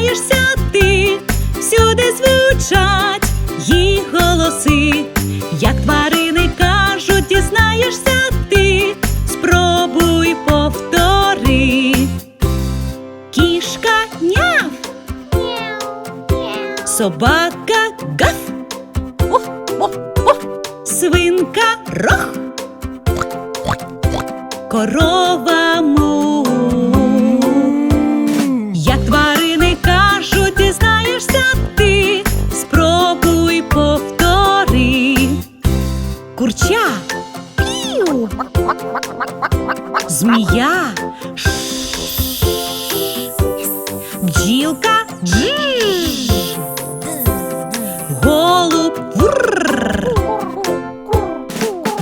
дізнаєшся ти, всюди звучать їх голоси, як тварини кажуть, дізнаєшся ти, спробуй повтори. Кішка няв, собака гав, оф. свинка рох, корова му. Змія. Бджілка. Дж, голуб. Вр.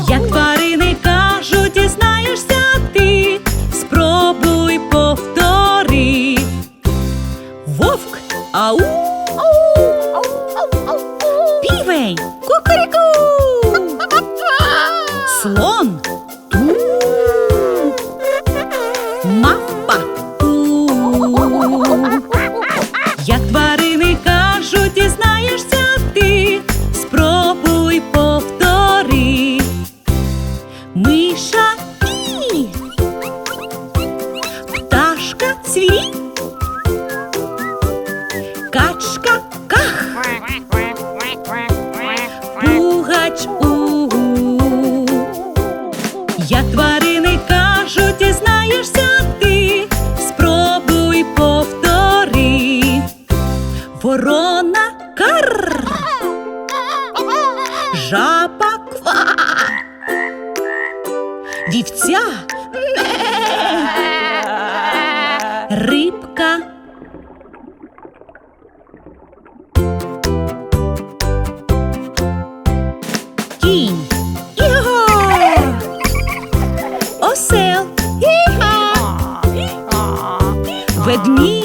Як тварини кажуть, дізнаєшся ти, спробуй повтори. Вовк. Ау, півень. Кукаріку, цвірі, качка ках, пугач у. Як тварини кажуть, дізнаєшся ти, спробуй повтори. Ворона кар, жаба ква, вівця. ме, Ведмідь.